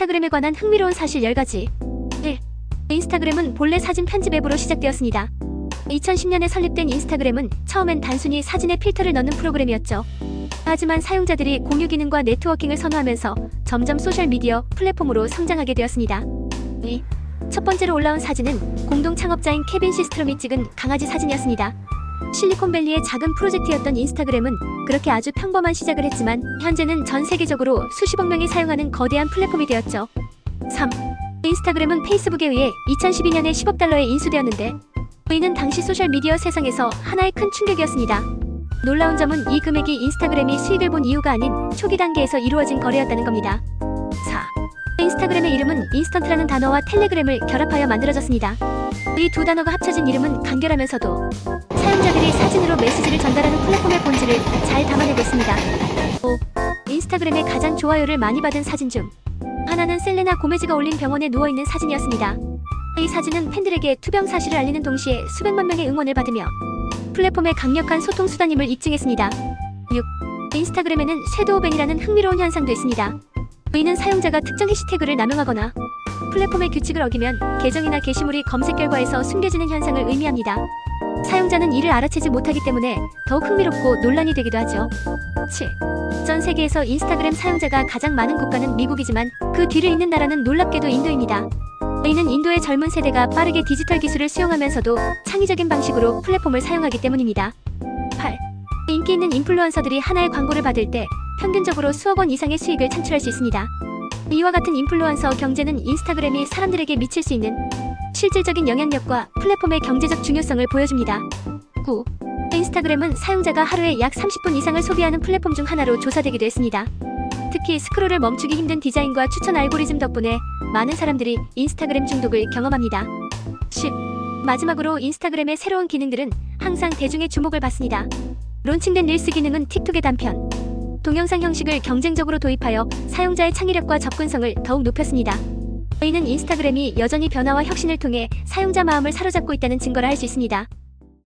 인스타그램에 관한 흥미로운 사실 10가지 1. 인스타그램은 본래 사진 편집 앱으로 시작되었습니다. 2010년에 설립된 인스타그램은 처음엔 단순히 사진에 필터를 넣는 프로그램이었죠. 하지만 사용자들이 공유 기능과 네트워킹을 선호하면서 점점 소셜미디어 플랫폼으로 성장하게 되었습니다. 2. 첫 번째로 올라온 사진은 공동 창업자인 케빈 시스트롬이 찍은 강아지 사진이었습니다. 실리콘밸리의 작은 프로젝트였던 인스타그램은 그렇게 아주 평범한 시작을 했지만 현재는 전 세계적으로 수십억 명이 사용하는 거대한 플랫폼이 되었죠. 3. 인스타그램은 페이스북에 의해 2012년에 10억 달러에 인수되었는데 이는 당시 소셜미디어 세상에서 하나의 큰 충격이었습니다. 놀라운 점은 이 금액이 인스타그램이 수익을 본 이유가 아닌 초기 단계에서 이루어진 거래였다는 겁니다. 4. 인스타그램의 이름은 인스턴트라는 단어와 텔레그램을 결합하여 만들어졌습니다. 이 두 단어가 합쳐진 이름은 간결하면서도 사용자들이 사진으로 메시지를 전달하는 플랫폼의 본질을 잘 담아내고 있습니다. 5. 인스타그램에 가장 좋아요를 많이 받은 사진 중 하나는 셀레나 고메즈가 올린 병원에 누워있는 사진이었습니다. 이 사진은 팬들에게 투병 사실을 알리는 동시에 수백만 명의 응원을 받으며 플랫폼의 강력한 소통 수단임을 입증했습니다. 6. 인스타그램에는 섀도우밴이라는 흥미로운 현상도 있습니다. 이는 사용자가 특정 해시태그를 남용하거나 플랫폼의 규칙을 어기면 계정이나 게시물이 검색 결과에서 숨겨지는 현상을 의미합니다. 사용자는 이를 알아채지 못하기 때문에 더욱 흥미롭고 논란이 되기도 하죠. 7. 전 세계에서 인스타그램 사용자가 가장 많은 국가는 미국이지만 그 뒤를 잇는 나라는 놀랍게도 인도입니다. 이는 인도의 젊은 세대가 빠르게 디지털 기술을 수용하면서도 창의적인 방식으로 플랫폼을 사용하기 때문입니다. 8. 인기 있는 인플루언서들이 하나의 광고를 받을 때 평균적으로 수억 원 이상의 수익을 창출할 수 있습니다. 이와 같은 인플루언서 경제는 인스타그램이 사람들에게 미칠 수 있는 실질적인 영향력과 플랫폼의 경제적 중요성을 보여줍니다. 9. 인스타그램은 사용자가 하루에 약 30분 이상을 소비하는 플랫폼 중 하나로 조사되기도 했습니다. 특히 스크롤을 멈추기 힘든 디자인과 추천 알고리즘 덕분에 많은 사람들이 인스타그램 중독을 경험합니다. 10. 마지막으로 인스타그램의 새로운 기능들은 항상 대중의 주목을 받습니다. 론칭된 릴스 기능은 틱톡의 단편, 동영상 형식을 경쟁적으로 도입하여 사용자의 창의력과 접근성을 더욱 높였습니다. 이는 인스타그램이 여전히 변화와 혁신을 통해 사용자 마음을 사로잡고 있다는 증거를 할수 있습니다.